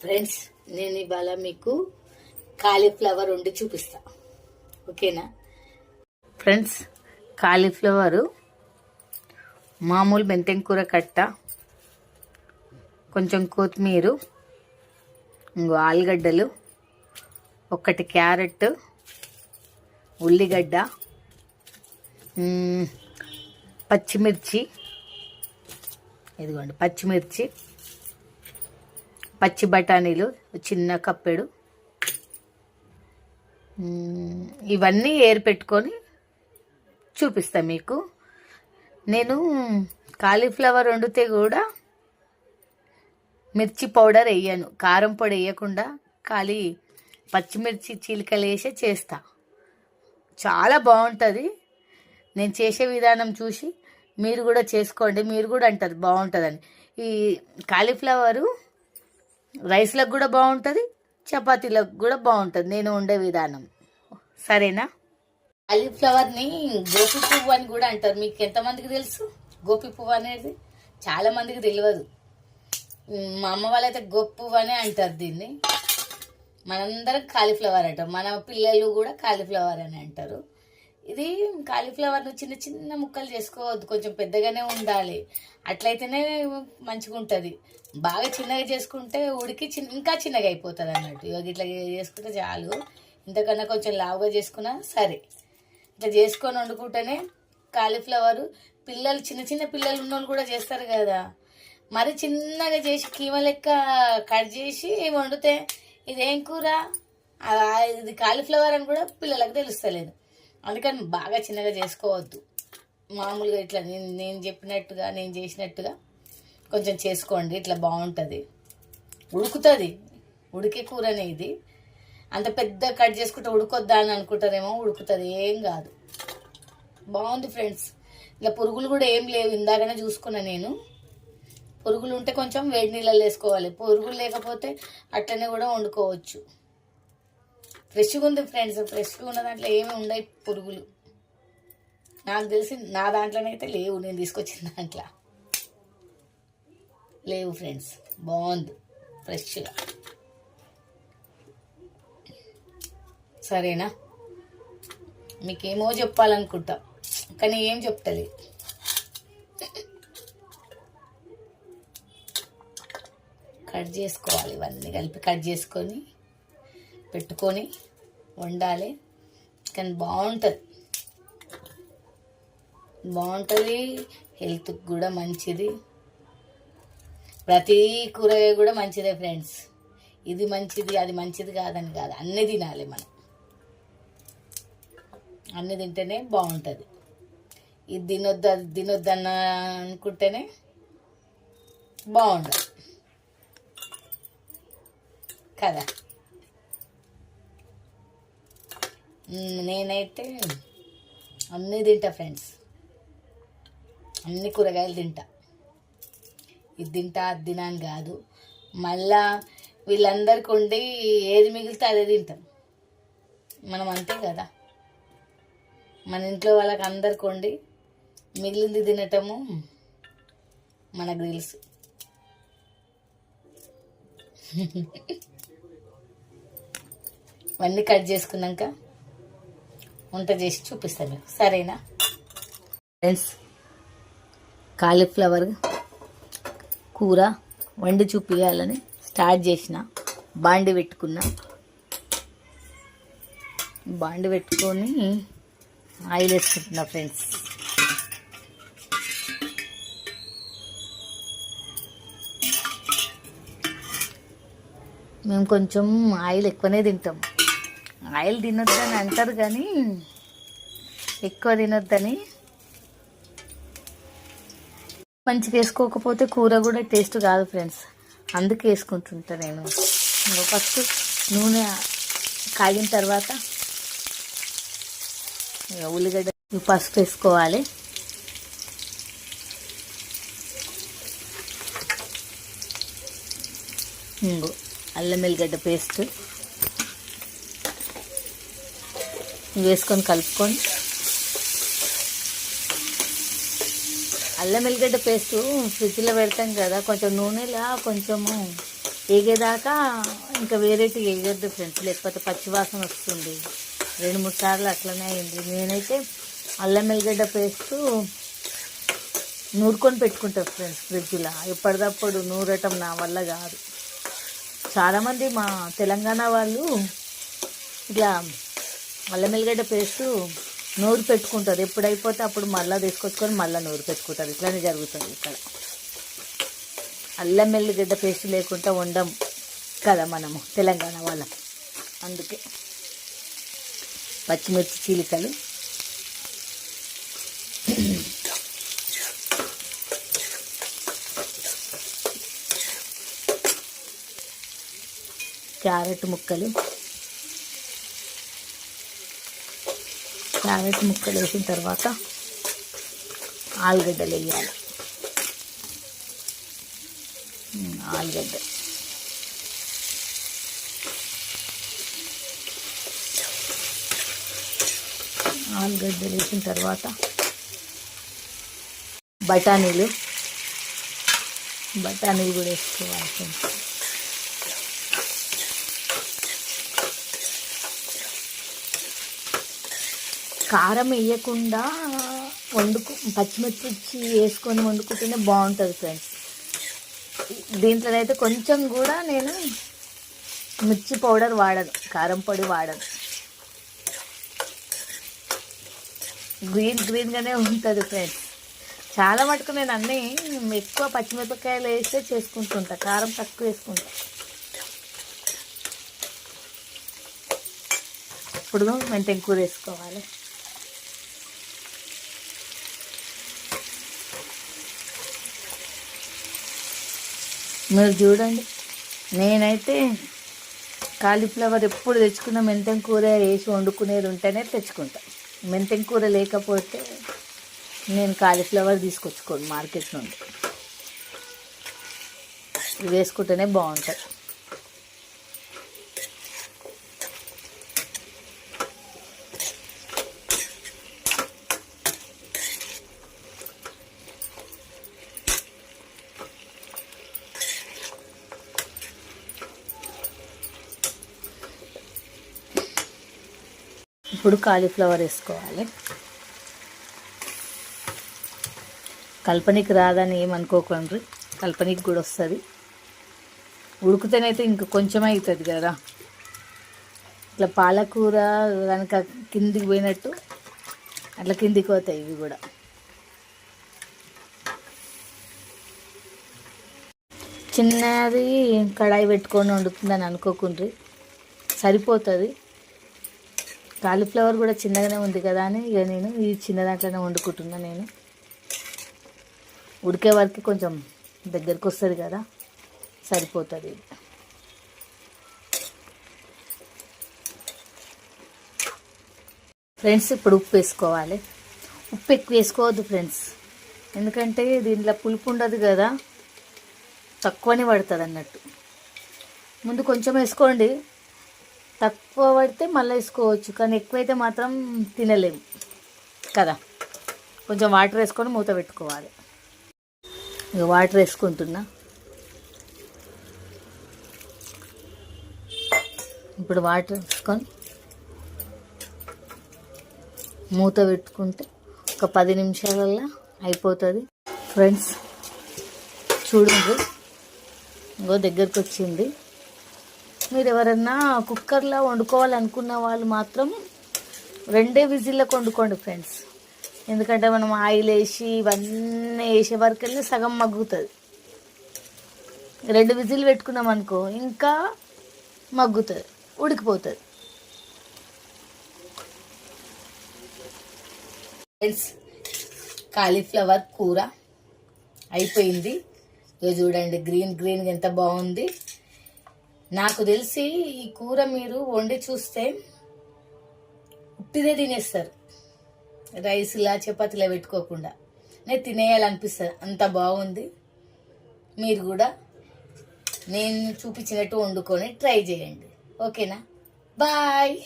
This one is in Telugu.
ఫ్రెండ్స్ నేను ఇవాళ మీకు కాలీఫ్లవర్ వండి చూపిస్తా. ఓకేనా? ఫ్రెండ్స్ కాలీఫ్లవరు మామూలు మెంతెం కూర కట్ట కొంచెం కొత్తిమీర ఇంకో ఆలుగడ్డలు ఒకటి క్యారెట్ ఉల్లిగడ్డ పచ్చిమిర్చి ఇదిగోండి పచ్చిమిర్చి పచ్చి బఠానీలు చిన్న కప్పెడు. ఇవన్నీ ఏరు పెట్టుకొని చూపిస్తా మీకు. నేను కాలీఫ్లవర్ వండితే కూడా మిర్చి పౌడర్ వేయను. కారం పొడి వేయకుండా ఖాళీ పచ్చిమిర్చి చీలికలు వేసే చేస్తా. చాలా బాగుంటుంది. నేను చేసే విధానం చూసి మీరు కూడా చేసుకోండి. మీరు కూడా అంటారు బాగుంటుందని. ఈ కాలీఫ్లవరు రైస్లకు కూడా బాగుంటుంది చపాతీలకు కూడా బాగుంటుంది నేను ఉండే విధానం. సరేనా? కాలీఫ్లవర్ని గోపి పువ్వు అని కూడా అంటారు. మీకు ఎంతమందికి తెలుసు? గోపి పువ్వు అనేది చాలా మందికి తెలియదు మా అమ్మ వాళ్ళైతే గోపి పువ్వు అనే అంటారు దీన్ని. మనందరం కాలీఫ్లవర్ అంటారు మన పిల్లలు కూడా కాలీఫ్లవర్ అని అంటారు. ఇది కాలీఫ్లవర్ను చిన్న చిన్న ముక్కలు చేసుకోవద్దు. కొంచెం పెద్దగానే ఉండాలి. అట్లయితేనే మంచిగా ఉంటుంది. బాగా చిన్నగా చేసుకుంటే ఉడికి చిన్న ఇంకా చిన్నగా అయిపోతుంది అన్నట్టు. ఇವಾಗ ఇట్లా చేసుకుంటే చాలు. ఇంతకన్నా కొంచెం లావుగా చేసుకున్నా సరే. ఇట్లా చేసుకొని వండుకుంటేనే కాలీఫ్లవర్ పిల్లలు చిన్న చిన్న పిల్లలు ఉన్న వాళ్ళు కూడా చేస్తారు కదా. మరి చిన్నగా చేసి కీమ లెక్క కట్ చేసి వండితే ఇదేం కూర? ఇది కాలీఫ్లవర్ అని కూడా పిల్లలకు తెలుస్తలేదు. అందుకని బాగా చిన్నగా చేసుకోవద్దు. మామూలుగా ఇట్లా నేను నేను చెప్పినట్టుగా నేను చేసినట్టుగా కొంచెం చేసుకోండి ఇట్లా బాగుంటుంది. ఉడుకుతుంది. ఉడికే కూరనే ఇది. అంత పెద్ద కట్ చేసుకుంటే ఉడుకొద్దా అని అనుకుంటారేమో ఉడుకుతుంది. ఏం కాదు. బాగుంది ఫ్రెండ్స్. ఇలా పురుగులు కూడా ఏం లేవు. ఇందాకనే చూసుకున్నా నేను. పురుగులు ఉంటే కొంచెం వేడి నీళ్ళలో వేసుకోవాలి. పురుగులు లేకపోతే అట్లనే కూడా వండుకోవచ్చు. ఫ్రెష్గా ఉంది ఫ్రెండ్స్. ఫ్రెష్గా ఉన్న దాంట్లో ఏమి ఉండవు పురుగులు. నాకు తెలిసి నా దాంట్లోనైతే లేవు. నేను తీసుకొచ్చిన దాంట్లో. లేవు ఫ్రెండ్స్. బాగుంది. ఫ్రెష్గా. సరేనా? మీకేమో చెప్పాలనుకుంటా. కానీ ఏం చెప్తలే. కట్ చేసుకోవాలి ఇవన్నీ కలిపి. కట్ చేసుకొని పెట్టుకొని వండాలి. కానీ బాగుంటుంది. బాగుంటుంది. హెల్త్కి కూడా మంచిది. ప్రతి కూరగాయ కూడా మంచిదే ఫ్రెండ్స్. ఇది మంచిది అది మంచిది కాదని కాదు. అన్నీ తినాలి మనం. అన్నీ తింటేనే బాగుంటుంది. ఇది తినొద్దు అది తినొద్దు అన్న అనుకుంటేనే బాగుండదు. కదా మ్, నేనైతే అన్నీ తింటా ఫ్రెండ్స్ అన్ని కూరగాయలు తింటా. ఇది తింటా అది తినాను కాదు. మళ్ళా వీళ్ళందరికి ఉండి ఏది మిగిలితే అదే తింటాం. మనం అంతే కదా. మన ఇంట్లో వాళ్ళకి అందరికి వండి మిగిలింది తినటము మనకు తెలుసు. అవన్నీ కట్ చేసుకున్నాక వంట చేసి చూపిస్తాను మీకు. సరేనా? ఫ్రెండ్స్ కాలీఫ్లవర్ కూర వండి చూపించాలని స్టార్ట్ చేసిన. బాండి పెట్టుకున్నా. బాండి పెట్టుకొని ఆయిల్ వేసుకుంటున్నా ఫ్రెండ్స్ మేము కొంచెం ఆయిల్ ఎక్కువనే తింటాం. ఆయిల్ తినొద్దని అంటారు కానీ ఎక్కువ తినొద్దని. మంచిగా వేసుకోకపోతే కూర కూడా టేస్ట్ కాదు ఫ్రెండ్స్. అందుకే వేసుకుంటుంటా నేను. ఫస్ట్ నూనె కాగిన తర్వాత ఉల్లిగడ్డ పసుపు వేసుకోవాలి. ఇంగో అల్లం వెల్లిగడ్డ పేస్ట్ ఇవి వేసుకొని కలుపుకొని అల్లం వెల్లిగడ్డ పేస్ట్ ఫ్రిడ్జ్లో పెడతాం కదా కొంచెం నూనెలా కొంచెము ఏగేదాకా ఇంకా వేరేటి ఏగద్దు ఫ్రెండ్స్ లేకపోతే పచ్చివాసన వస్తుంది. రెండు మూడు సార్లు అట్లనే అయింది. నేనైతే అల్లం ఎల్లిగడ్డ పేస్ట్ నూరుకొని పెట్టుకుంటాను ఫ్రెండ్స్ ఫ్రిడ్జ్లో. ఎప్పటిదప్పుడు నూరటం నా వల్ల కాదు. చాలామంది మా తెలంగాణ వాళ్ళు ఇట్లా అల్లం ఎల్లిగడ్డ పేస్టు నూరు పెట్టుకుంటుంది. ఎప్పుడైపోతే అప్పుడు మళ్ళీ తీసుకొచ్చుకొని మళ్ళీ నూరు పెట్టుకుంటారు ఇట్లానే జరుగుతుంది ఇక్కడ. అల్లం ఎల్లిగడ్డ పేస్ట్ లేకుండా వండం కదా మనము తెలంగాణ వాళ్ళం. అందుకే పచ్చిమిర్చి చీలికలు. క్యారెట్ ముక్కలు. క్యారెట్ ముక్కలు వేసిన తర్వాత ఆలుగడ్డలు వేయాలి. ఆలుగడ్డ. ఆలుగడ్డలు వేసిన తర్వాత బఠానీలు. బఠానీలు కూడా వేసుకోవాలి కారం వేయకుండా వండుకు పచ్చిమిర్చి వేసుకొని వండుకుంటేనే బాగుంటుంది ఫ్రెండ్స్ దీంట్లో అయితే కొంచెం కూడా నేను మిర్చి పౌడర్ వాడను కారం పొడి వాడను. గ్రీన్ గ్రీన్గానే ఉంటుంది ఫ్రెండ్స్ చాలా మటుకు నేను అన్నీ ఎక్కువ పచ్చిమిరపకాయలు వేస్తే చేసుకుంటుంటా కారం తక్కువ వేసుకుంటా. ఇప్పుడు మెంతెం కూర వేసుకోవాలి? మీరు చూడండి. నేనైతే కాలీఫ్లవర్ ఎప్పుడు తెచ్చుకున్న మెంతం కూర వేసి వండుకునేది ఉంటేనే తెచ్చుకుంటా. మెంతం కూర లేకపోతే నేను కాలీఫ్లవర్ తీసుకొచ్చుకోను మార్కెట్ నుండి. ఇవి వేసుకుంటేనే బాగుంటుంది ఇప్పుడు కాలీఫ్లవర్ వేసుకోవాలి. కల్పనికి రాదని ఏమనుకోకండి. కల్పనికి కూడా వస్తుంది. ఉడికితేనైతే ఇంక కొంచెం అవుతుంది కదా. ఇట్లా పాలకూర కనుక కిందికి పోయినట్టు అట్లా కిందికి పోతాయి ఇవి కూడా. చిన్నది కడాయి పెట్టుకొని వండుతుందని అనుకోకుండ్రి సరిపోతుంది. కాలీఫ్లవర్ కూడా చిన్నగానే ఉంది కదా అని ఇక నేను ఈ చిన్న దాంట్లోనే వండుకుంటున్నా నేను. ఉడికే వరకు కొంచెం దగ్గరికి వస్తుంది కదా సరిపోతుంది. ఫ్రెండ్స్ ఇప్పుడు ఉప్పు వేసుకోవాలి. ఉప్పు ఎక్కువ వేసుకోవద్దు ఫ్రెండ్స్. ఎందుకంటే దీంట్లో పులుపు ఉండదు కదా తక్కువనే పడుతుంది అన్నట్టు ముందు కొంచెం వేసుకోండి. తక్కువ పడితే మళ్ళీ వేసుకోవచ్చు. కానీ ఎక్కువైతే మాత్రం తినలేము కదా? కొంచెం వాటర్ వేసుకొని మూత పెట్టుకోవాలి. ఇక వాటర్ వేసుకుంటున్నా. ఇప్పుడు వాటర్ వేసుకొని మూత పెట్టుకుంటే ఒక పది నిమిషాలల్లో అయిపోతుంది. ఫ్రెండ్స్ చూడండి. ఇంకో దగ్గరకు వచ్చింది మీరు ఎవరన్నా కుక్కర్లో వండుకోవాలనుకున్న వాళ్ళు మాత్రం రెండే విజిల్లకు వండుకోండి ఫ్రెండ్స్. ఎందుకంటే మనం ఆయిల్ వేసి ఇవన్నీ వేసే వరకెళ్ళి సగం మగ్గుతుంది. రెండు విజిల్ పెట్టుకున్నాం అనుకో ఇంకా మగ్గుతుంది ఉడికిపోతుంది. ఫ్రెండ్స్ కాలీఫ్లవర్ కూర అయిపోయింది. ఇక చూడండి గ్రీన్ గ్రీన్ ఎంత బాగుంది. నాకు తెలిసి ఈ కూర మీరు వండి చూస్తే ఉట్టిదే తినేస్తారు. రైస్లా చపాతీలా పెట్టుకోకుండా. నేను తినేయాలనిపిస్తుంది. అంత బాగుంది. మీరు కూడా నేను చూపించినట్టు వండుకొని ట్రై చేయండి. ఓకేనా? బాయ్!